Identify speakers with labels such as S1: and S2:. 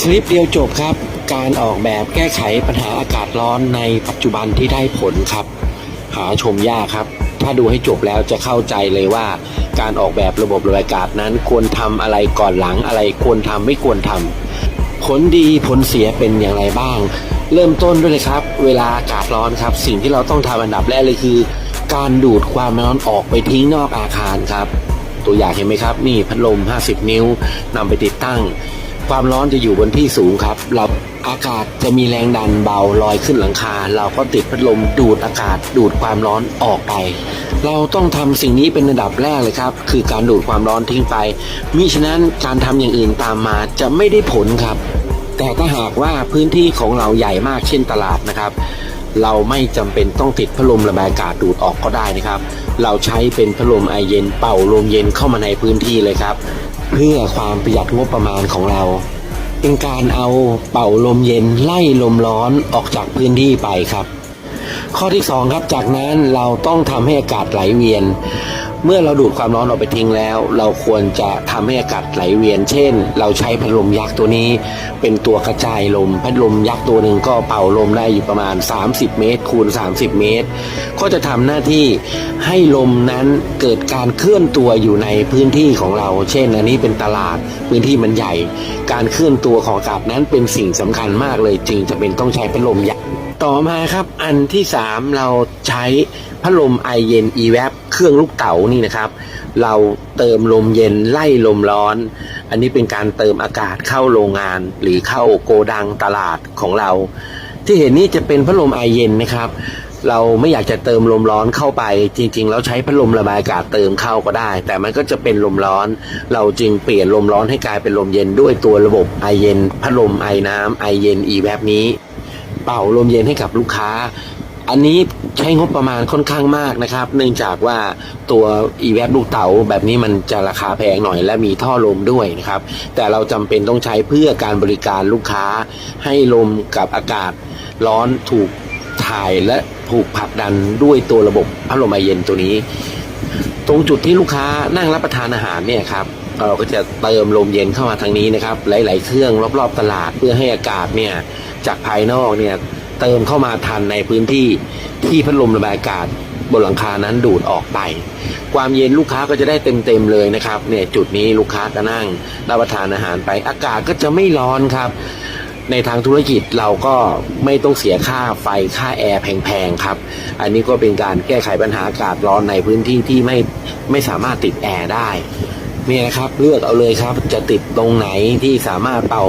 S1: คลิปเดียวจบครับ การออกแบบแก้ไขปัญหาอากาศร้อนในปัจจุบันที่ได้ผลครับ หาชมยากครับ ถ้าดูให้จบแล้วจะเข้าใจเลยว่า การออกแบบระบบระบายอากาศนั้นควรทำอะไรก่อนหลังอะไรควรทำไม่ควรทำผลดีผลเสียเป็นอย่างไรบ้าง เริ่มต้นด้วยเลยครับ เวลาอากาศร้อนครับ สิ่งที่เราต้องทำอันดับแรกเลยคือ การดูดความร้อนออกไปทิ้งนอกอาคารครับ ตัวอย่างเห็นไหมครับ นี่พัดลม 50 นิ้วนำไปติดตั้ง ความร้อนจะอยู่บนที่สูงครับ เราอากาศจะมีแรงดันเบาลอยขึ้นหลังคา เราก็ติดพัดลมดูดอากาศดูดความร้อนออกไป เราต้องทำสิ่งนี้เป็นระดับแรกเลยครับ คือการดูดความร้อนทิ้งไปมิฉะนั้นการทำอย่างอื่นตามมาจะไม่ได้ผลครับ แต่ถ้าหากว่าพื้นที่ของเราใหญ่มากเช่นตลาดนะครับ เราไม่จำเป็นต้องติดพัดลมระบายอากาศดูดออกก็ได้นะครับ เราใช้เป็นพัดลมไอเย็นเป่าลมเย็นเข้ามาในพื้นที่เลยครับ เพื่อความประหยัดงบประมาณของเรา เป็นการเอาเป่าลมเย็นไล่ลมร้อนออกจากพื้นที่ไปครับ ข้อที่สองครับจากนั้นเราต้องทำให้อากาศไหลเวียน เมื่อเราดูดความร้อนออกไปทิ้งแล้ว เราควรจะทำให้อากาศไหลเวียน เช่น เราใช้พัดลมยักษ์ตัวนี้ เป็นตัวกระจายลม พัดลมยักษ์ตัวหนึ่งก็เป่าลมได้อยู่ประมาณ 30 เมตร คูณ 30 เมตร ก็จะทำหน้าที่ให้ลมนั้นเกิดการเคลื่อนตัวอยู่ในพื้นที่ของเรา เช่น อันนี้เป็นตลาดพื้นที่มันใหญ่ การเคลื่อนตัวของอากาศนั้นเป็นสิ่งสำคัญมากเลย จึงจะเป็นต้องใช้พัดลมยักษ์ ต่อมาครับอันที่ 3 เราใช้พัดลมไอเย็น e w a p เครื่องลูกเต๋านี่นะครับ เราเติมลมเย็นไล่ลมร้อน อันนี้เป็นการเติมอากาศเข้าโรงงาน หรือเข้าโกดังตลาดของเรา ที่เห็นนี่จะเป็นพัดลมไอเย็นนะครับ เราไม่อยากจะเติมลมร้อนเข้าไป จริงๆ แล้วใช้พัดลมระบายอากาศเติมเข้าก็ได้ แต่มันก็จะเป็นลมร้อน เราจึงเปลี่ยนลมร้อนให้กลายเป็นลมเย็นด้วยตัวระบบไอเย็นพัดลมไอน้ำไอเย็น e w a p นี้ เป่าลมเย็นให้กับลูกค้า อันนี้ใช้งบประมาณค่อนข้างมากนะครับ เนื่องจากว่าตัว e w a p ลูกเต๋าแบบนี้มันจะราคาแพงหน่อยและมีท่อลมด้วยนะครับ แต่เราจำเป็นต้องใช้เพื่อการบริการลูกค้า ให้ลมกับอากาศร้อนถูกถ่ายและถูกผลักดันด้วยตัวระบบพัดลมไอเย็นตัวนี้ ตรงจุดที่ลูกค้านั่งรับประทานอาหารเนี่ยครับเราก็จะเติมลมเย็นเข้ามาทางนี้นะครับ หลาย ๆ เครื่องรอบ ๆ ตลาดเพื่อให้อากาศเนี่ยจากภายนอกเนี่ยเติมเข้ามาทันในพื้นที่ที่พัดลมระบายอากาศบนหลังคานั้นดูดออกไป ความเย็นลูกค้าก็จะได้เต็มๆเลยนะครับเนี่ยจุดนี้ลูกค้าก็นั่งรับประทานอาหารไป อากาศก็จะไม่ร้อนครับ ในทางธุรกิจเราก็ไม่ต้องเสียค่าไฟค่าแอร์แพงๆครับ อันนี้ก็เป็นการแก้ไขปัญหาอากาศร้อนในพื้นที่ที่ไม่ไม่สามารถติดแอร์ได้เนี่ยนะครับเลือกเอาเลยครับจะติดตรงไหนที่สามารถเป่า